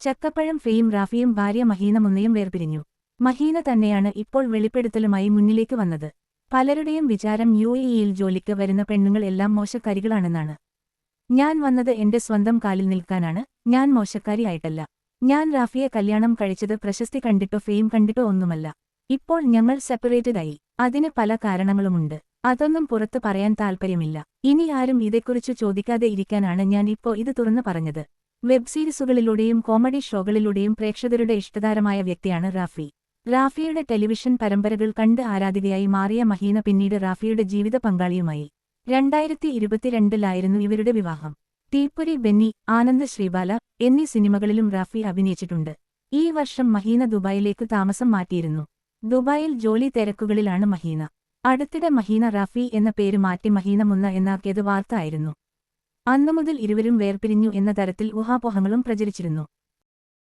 ചക്കപ്പഴം ഫെയും റാഫിയും ഭാര്യ മഹീന മുന്നയും വേർപിരിഞ്ഞു. മഹീന തന്നെയാണ് ഇപ്പോൾ വെളിപ്പെടുത്തലുമായി മുന്നിലേക്ക് വന്നത്. പലരുടെയും വിചാരം യു ഇയിൽ ജോലിക്ക് വരുന്ന പെണ്ണുങ്ങൾ എല്ലാം മോശക്കാരികളാണെന്നാണ്. ഞാൻ വന്നത് എന്റെ സ്വന്തം കാലിൽ നിൽക്കാനാണ്. ഞാൻ മോശക്കാരിയായിട്ടല്ല ഞാൻ റാഫിയെ കല്യാണം കഴിച്ചത് പ്രശസ്തി കണ്ടിട്ടോ ഫെയിം കണ്ടിട്ടോ ഒന്നുമല്ല. ഇപ്പോൾ ഞങ്ങൾ സെപ്പറേറ്റഡായി അതിന് പല കാരണങ്ങളുമുണ്ട്. അതൊന്നും പുറത്ത് പറയാൻ താൽപ്പര്യമില്ല. ഇനി ആരും ഇതേക്കുറിച്ച് ചോദിക്കാതെ ഇരിക്കാനാണ് ഞാൻ ഇപ്പോ ഇത് തുറന്നു പറഞ്ഞത്. വെബ് സീരീസുകളിലൂടെയും കോമഡി ഷോകളിലൂടെയും പ്രേക്ഷകരുടെ ഇഷ്ടതാരമായ വ്യക്തിയാണ് റാഫി. റാഫിയുടെ ടെലിവിഷൻ പരമ്പരകൾ കണ്ട് ആരാധികയായി മാറിയ മഹീന പിന്നീട് റാഫിയുടെ ജീവിത പങ്കാളിയുമായി. രണ്ടായിരത്തി ഇരുപത്തിരണ്ടിലായിരുന്നു ഇവരുടെ വിവാഹം. തീപ്പൊരി ബെന്നി ആനന്ദ് ശ്രീബാല എന്നീ സിനിമകളിലും റാഫി അഭിനയിച്ചിട്ടുണ്ട്. ഈ വർഷം മഹീന ദുബായിലേക്ക് താമസം മാറ്റിയിരുന്നു. ദുബായിൽ ജോലി തിരക്കുകളിലാണ് മഹീന. അടുത്തിടെ മഹീന റാഫി എന്ന പേര് മാറ്റി മഹീന മുന്ന എന്നാക്കിയത് വാർത്ത ആയിരുന്നു. അന്നുമുതൽ ഇരുവരും വേർപിരിഞ്ഞു എന്ന തരത്തിൽ ഊഹാപോഹങ്ങളും പ്രചരിച്ചിരുന്നു.